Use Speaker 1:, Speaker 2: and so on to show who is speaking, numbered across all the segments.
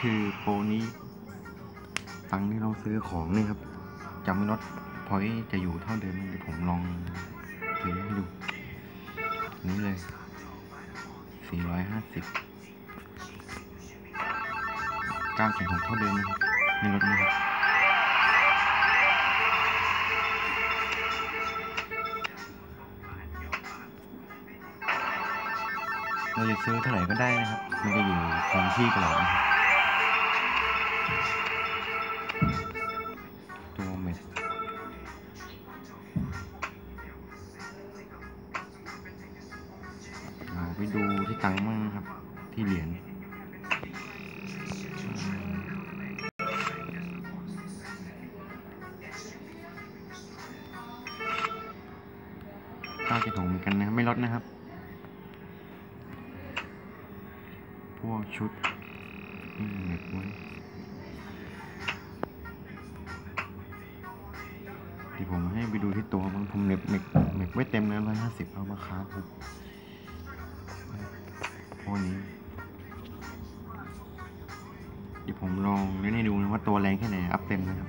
Speaker 1: คือโปรนี้ ตังค์ที่เราซื้อของนี่ครับจำไม่ลดพอยจะอยู่เท่าเดิมเดี๋ยวผมลองซื้อให้ดู นี่เลย 450 9.6เท่าเดิมไม่ลดนะครับ เราจะซื้อเท่าไหร่ก็ได้นะครับ มันจะอยู่คงที่ตลอดนะครับตัวเม็ดเราไปดูที่ตังค์มั่งครับ ที่เหรียญเก้าจะถงเหมือนกันนะครับไม่ลดนะครับ พวกชุดนี่เม็ดไว้เดี๋ยวผมให้ไปดูที่ตัวบางผมเน็บเม็ดเม็ดไว้เต็มเลยร้อยห้าสิบเอามาค้าผมพวกนี้เดี๋ยวผมลองเล่นให้ดูนะว่าตัวแรงแค่ไหนอัพเต็มนะครับ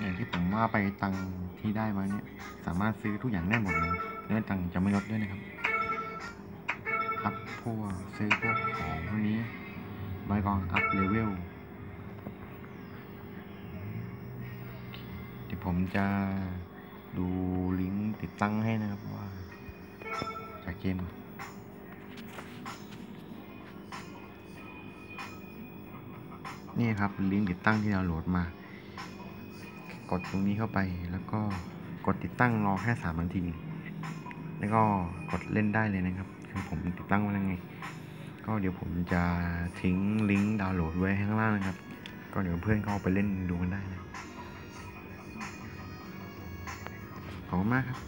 Speaker 1: อย่างที่ผมว่าไปตังที่ได้มาเนี่ย สามารถซื้อทุกอย่างได้หมดเลยแล้วตังจะไม่ลดด้วยนะครับอัพพวกซื้อพวกของพวกนี้ใบกองอัพเลเวลเดี๋ยวผมจะดูลิงก์ติดตั้งให้นะครับว่า จากเกมนนี่ครับลิงก์ติดตั้งที่เราโหลดมา กดตรงนี้เข้าไปแล้วก็กดติดตั้งรอแค่สามนาที แล้วก็กดเล่นได้เลยนะครับคือผมติดตั้งไว้แล้วไง ก็เดี๋ยวผมจะทิ้งลิงก์ดาวน์โหลดไว้ข้างล่างนะครับ ก็เดี๋ยวเพื่อนเข้าไปเล่นดูกันได้นะขอบคุณมากครับ